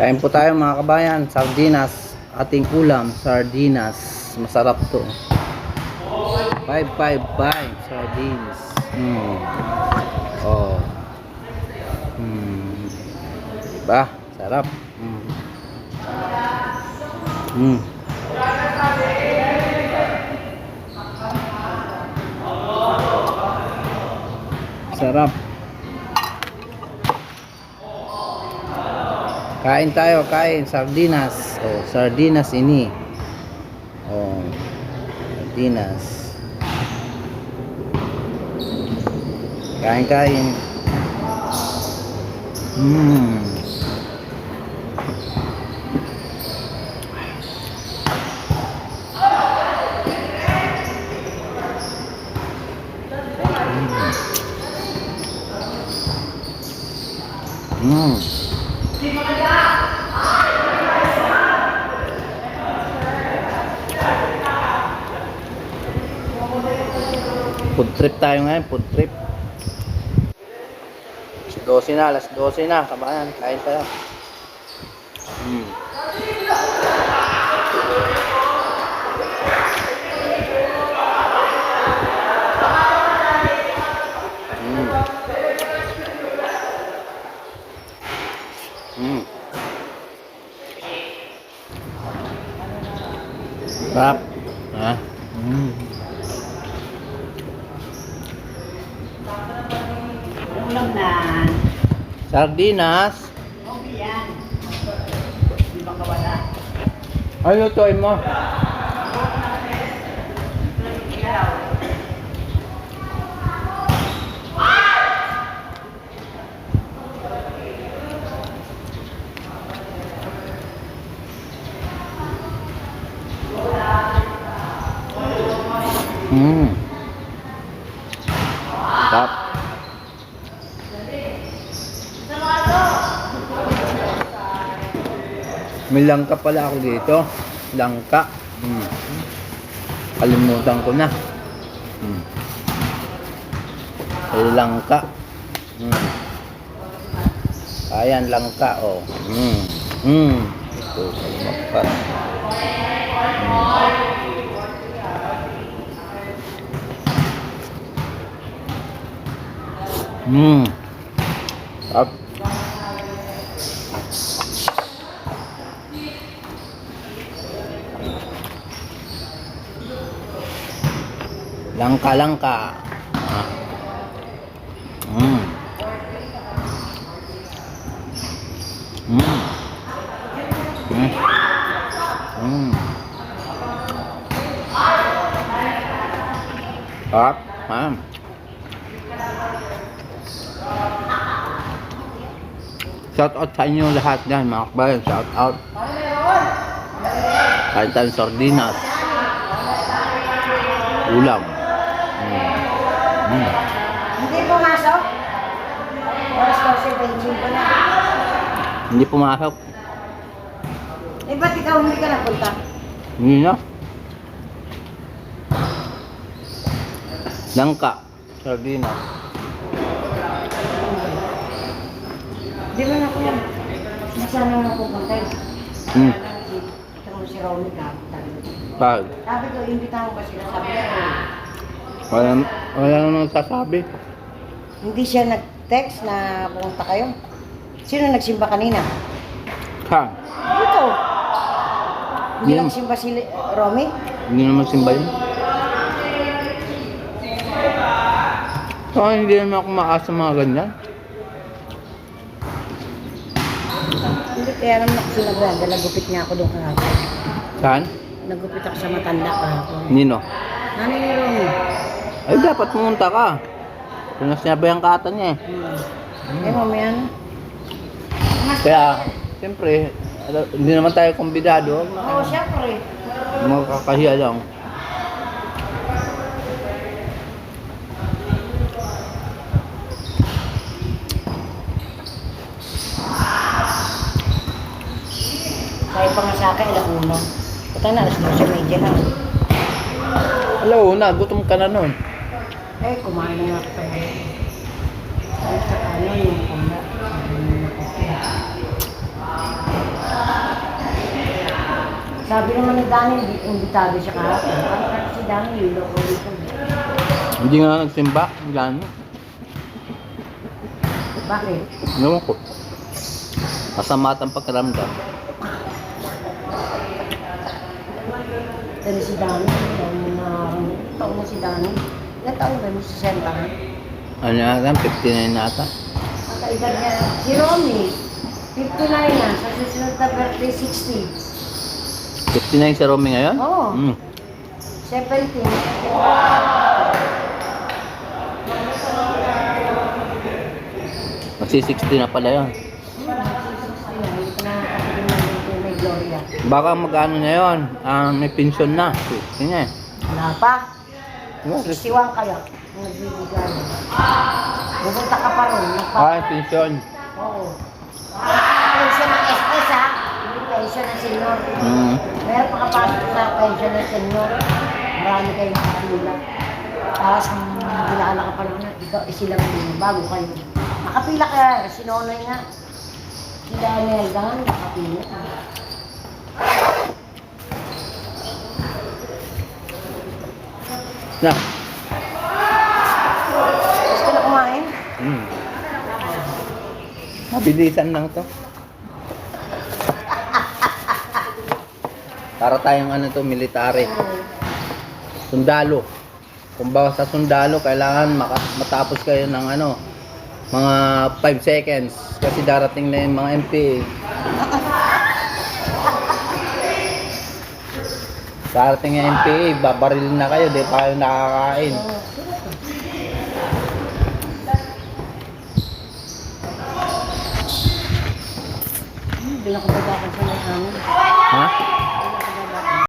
Kain po tayo mga kabayan, sardinas, ating ulam, sardinas. Masarap to. 555 sardines. Mm. Oh. Mm. Diba? Sarap. Mm. Mm. Sarap. Kain tayo, kain. Sardinas. Oh, sardinas ini. Oh, sardinas. Kain, kain. Mmm. Mmm. Food trip tayo ngayon, food trip. Alas 12 na, alas 12 na, kabayan, kain tayo. Mm. Mm. Mm. Sarap. Ha? Mm. Ulam na. Sardinas. Okay yan. Di ba kawala? Ay, lutuin mo. Hmm. May langka pala ako dito. Langka. Hmm. Kalimutan ko na. Hmm. Langka. Hmm. Ayan, langka, oh. Hmm. Hmm. Ito, kalimutan. Hmm. Sarap. Langka, langka. Ah. Mm. Mm. Mm. Mm. Sarap. Ah. Shout out sa inyo lahat dyan mga kabayan. Shout out. Kahit tayong sardinas. Ulam. Hindi pumasok? Oras ko si Benjin pa na. Hindi pumasok. Eh, ba't ikaw hindi ka napunta? Hindi na. Langka. Sardinas. Di ba na ko yan? Nasaan na napupunta eh? Hmm. Ito mo si Romy ka. Pag. Sabi ko, imbitahan ko sila. Sabi eh, Wala, wala nang sasabi. hindi siya nag-text na pumunta kayo. Sino nagsimba kanina? Ha? Dito. Hindi Yan. nagsimba si Le- Romy? Hindi naman simba yun. So, hindi naman ako maasa mga ganyan. Hindi, kaya naman ako sinabihan. Dala gupit niya ako doon kahapon. Saan? Nagupit ako sa matanda kahapon. Nino? Ano ni Romy? Ay, dapat pumunta ka. Kung sinabi ang kata niya eh. Hmm. Eh, mamaya na. Kaya, siyempre, hindi naman tayo kumbidado. Oo, syempre. Magkakahiya lang. Kaya pa nga sa akin, ilang una. Puta na, alas 12 medya na. Hello, na, gutom ka na nun. Eh, kumain na ako. Ay, sa ano yung pula. Sabi naman ni Dani, hindi- imbitado siya kahapon. Parang si Dani, liloko dito. Hindi nga nagsimba. Gano'n. Bakit? Ewan ko. Masama ang pakiramdam. Pero si Dani, Dani na, taon na si Dani. Ilan taon ba mo si Senta? Ano na 59 na ata. Ang kaedad niya, si Romy, 59 na, sa susunod na birthday, 60. 59 si Romy ngayon? Oo. Mm. 17. Magsi 60 na pala yun. Baka mag-ano na yun. Ah, may pension na. Sige. Wala pa. Ano? 61 kayo. Nagbibigay. Pupunta ka pa. Nagpa- Ah, pension. Oo. Pension ng SS ha. Hindi pension ng senior. Mm. Meron pa kapasok sa pension ng senior. Marami kayong nakapila. Tapos ang kilala ka pa lang na, ikaw, eh, sila bago kayo. Nakapila ka, sinonoy nga. Sila Nelda nga, nakapila. Na. Gusto na kumain? Mm. Mabilisan lang to. Para tayong ano to, military. Sundalo. Kung bawa sa sundalo, kailangan matapos kayo ng ano, mga 5 seconds. Kasi darating na yung mga MPA. Darating yung MPA, babaril na kayo, di pa kayo nakakain. Hindi na ko ba sa may amin?